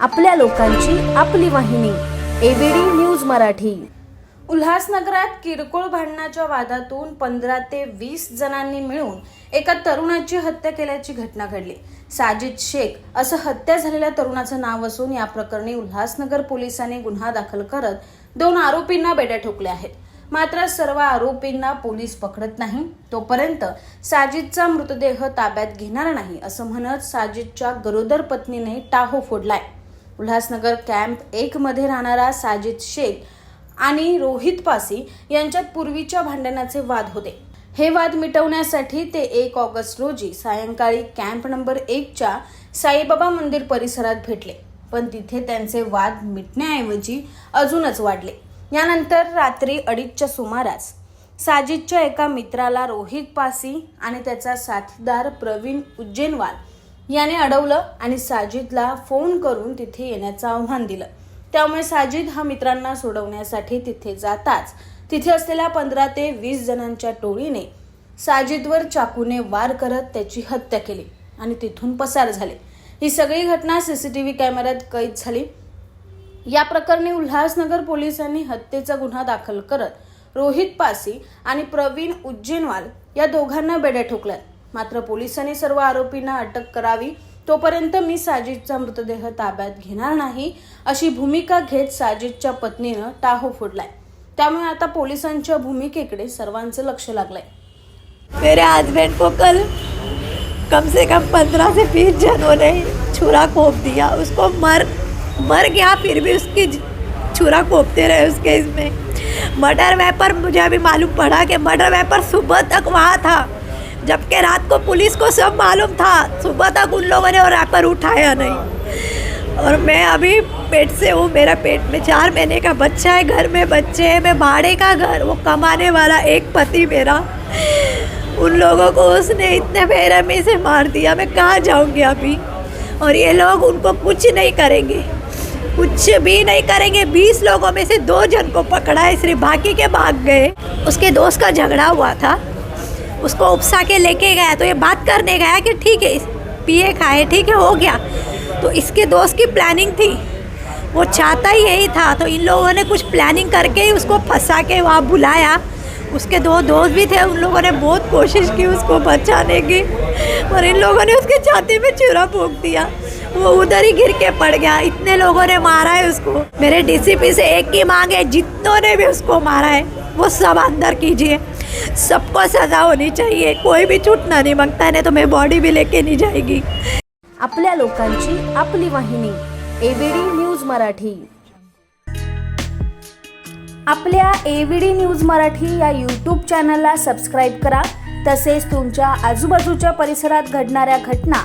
आपल्या लोकांची आपली वाहिनी एबीडी न्यूज मराठी. उल्हासनगरात किरकोळ भांडणाच्या वादातून पंधरा ते वीस जणांनी मिळून एका तरुणाची हत्या केल्याची घटना घडली. साजिद शेख असं हत्या झालेल्या तरुणाचं नाव असून या प्रकरणी उल्हासनगर पोलिसांनी गुन्हा दाखल करत दोन आरोपींना बेड्या ठोकल्या आहेत. मात्र सर्व आरोपींना पोलीस पकडत नाही. तोपर्यंत साजिदचा मृतदेह ताब्यात घेणार नाही असं म्हणत साजिदच्या गरोदर पत्नीने टाहो फोडलाय. उल्हासनगर कॅम्प एक मध्ये राहणारा साजिद शेख आणि रोहित पासी यांच्यात पूर्वीच्या भांडणाचे वाद होते. हे वाद मिटवण्यासाठी ते एक ऑगस्ट रोजी सायंकाळी कॅम्प नंबर एकच्या साईबाबा मंदिर परिसरात भेटले. पण तिथे त्यांचे वाद मिटण्याऐवजी अजूनच वाढले. यानंतर रात्री अडीचच्या सुमारास साजिदच्या एका मित्राला रोहित पासी आणि त्याचा साथीदार प्रवीण उज्जैनवाल याने अडवलं आणि साजिदला फोन करून तिथे येण्याचं आव्हान दिलं. त्यामुळे साजिद हा मित्रांना सोडवण्यासाठी तिथे जाताच तिथे असलेल्या पंधरा ते वीस जणांच्या टोळीने साजिदवर चाकूने वार करत त्याची हत्या केली आणि तिथून पसार झाले. ही सगळी घटना सीसीटीव्ही कॅमेऱ्यात कैद झाली. या प्रकरणी उल्हासनगर पोलिसांनी हत्येचा गुन्हा दाखल करत रोहित पासी आणि प्रवीण उज्जैनवाल या दोघांना बेड्या ठोकल्यात. मात्र पोलिसांनी सर्व आरोपींना अटक करावी तोपर्यंत मी साजिदचा मृतदेह ताब्यात घेणार नाही अशी भूमिका घेत साजिदच्या पत्नीनं टाहो फोडलाय. त्यामुळे आता पोलिसांच्या भूमिकेकडे सर्वांचं लक्ष लागलंय. मेरे हस्बैंड को कल कम से कम पंद्रह से बीस जनों ने छुरा खोप दिया उसको मर मर गया, फिर भी उसकी छुरा कोपते रहे उसके इसमें मर्डर वेपर मुझे अभी मालूम पड़ा कि मर्डर वेपर सुबह तक वहाँ था, जबकि रात को पुलिस को सब मालूम था, सुबह तक उन लोगों ने वो रैपर उठाया नहीं। और मैं अभी पेट से हूँ, मेरा पेट में चार महीने का बच्चा है, घर में बच्चे हैं, मैं भाड़े का घर, वो कमाने वाला एक पति मेरा। उन लोगों को उसने इतने बेरहमी से मार दिया, मैं कहाँ जाऊँगी अभी? और ये लोग उनको कुछ नहीं करेंगे। कुछ भी नहीं करेंगे। बीस लोगों में से दो जन को पकड़ा है सिर्फ़ बाकी के भाग गए। उसके दोस्त का झगड़ा हुआ था। उसको उपसा के लेके गया। तो ये बात करने गया कि ठीक है पिए खाए, ठीक है, हो गया। तो इसके दोस्त की प्लानिंग थी। वो चाहता ही यही था। तो इन लोगों ने कुछ प्लानिंग करके ही उसको फंसा के वहाँ बुलाया। उसके दो दोस्त भी थे, उन लोगों ने बहुत कोशिश की उसको बचाने की। और इन लोगों ने उसके छाती में चूरा फूक दिया। वो उधर ही गिर के पड़ गया। इतने लोगों ने मारा है उसको। मेरे डीसीपी से एक ही मांग है जितनों ने भी उसको मारा है वो सब अंदर कीजिए। सबको सजा होनी चाहिए। कोई भी छूटना नहीं मांगता नहीं तो मैं बॉडी भी लेके नहीं जाएगी। आपल्या लोकांची आपली वाहिनी एबीडी न्यूज मराठी. आपल्या एव्हीडी न्यूज मराठी या यूट्यूब चॅनलला सबस्क्राईब करा. तसेच तुमच्या आजूबाजूच्या परिसरात घडणाऱ्या घटना